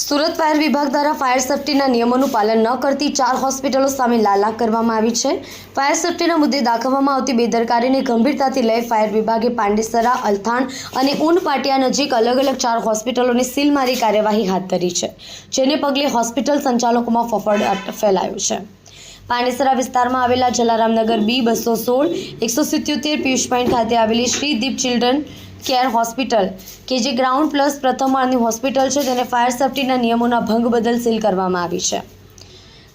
Surat fire વિભાગ દ્વારા fire સેફટીના નિયમોનું પાલન ન કરતી ચાર હોસ્પિટલો સામે લાલાક કરવામાં આવી છે. ફાયર સેફટીના મુદ્દે દાખવવામાં આવતી બેદરકારીને ગંભીરતાથી લઈ ફાયર વિભાગે પાંડેસરા, અલથાણ અને ઉનપાટિયા નજીક અલગ અલગ ચાર હોસ્પિટલોને સીલ મારી કાર્યવાહી હાથ ધરી છે, જેને પગલે હોસ્પિટલ સંચાલકોમાં ફફડ ફેલાયો છે. પાંડેસરા વિસ્તારમાં આવેલા જલારામનગર બી બસો સોળ, એકસો સિત્યોતેર, પિયુષ પોઈન્ટ ખાતે આવેલી Shri Deep children care hospital કે જે ગ્રાઉન્ડ પ્લસ પ્રથમ માળની હોસ્પિટલ છે તેને ફાયર સેફ્ટીના નિયમોના ભંગ બદલ સીલ કરવામાં આવી છે.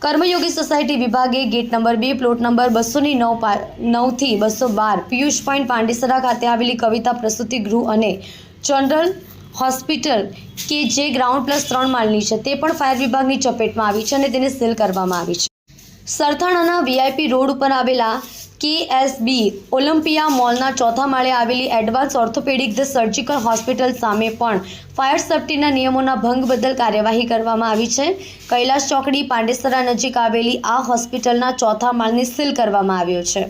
કર્મયોગી સોસાયટી વિભાગે ગેટ નંબર બે પ્લોટ નંબર બસોની નવ નવથી બસો બાર, પિયુષ પોઈન્ટ પાંડેસરા ખાતે આવેલી કવિતા પ્રસૂતિ ગૃહ અને જનરલ હોસ્પિટલ, કે જે ગ્રાઉન્ડ પ્લસ ત્રણ માળની છે, તે પણ ફાયર વિભાગની ચપેટમાં આવી છે અને તેને સીલ કરવામાં આવી છે. સરથાણાના વીઆઈપી રોડ ઉપર આવેલા કેએસબી ઓલિમ્પિયા મોલના ચોથા માળે આવેલી advance orthopaedic the surgical hospital સામે પણ ફાયર સેફટીના નિયમોના ભંગ બદલ કાર્યવાહી કરવામાં આવી છે. કૈલાસ ચોકડી પાંડેસરા નજીક આવેલી આ હોસ્પિટલના ચોથા માળને સીલ કરવામાં આવ્યો છે.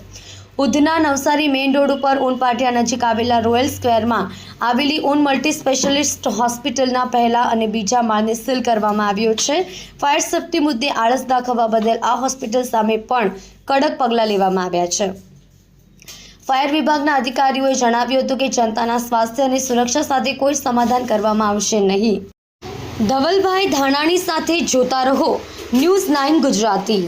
ઉધના નવસારી મેઇન રોડ ઉપર ઊન પાટિયા નજીક આવેલા રોયલ સ્ક્વેરમાં આવેલી ઊન મલ્ટી સ્પેશિયાલિસ્ટ હોસ્પિટલના પહેલા અને બીજા માળને સીલ કરવામાં આવ્યો છે. ફાયર સેફ્ટી મુદ્દે આળસ દાખવવા બદલ આ હોસ્પિટલ સામે પણ કડક પગલાં લેવામાં આવ્યા છે. ફાયર વિભાગના અધિકારીઓએ જણાવ્યું હતું કે જનતાના સ્વાસ્થ્ય અને સુરક્ષા સાથે કોઈ સમાધાન કરવામાં આવશે નહીં. ધવલભાઈ ધાનાણી સાથે જોતા રહો. News nine Gujarati.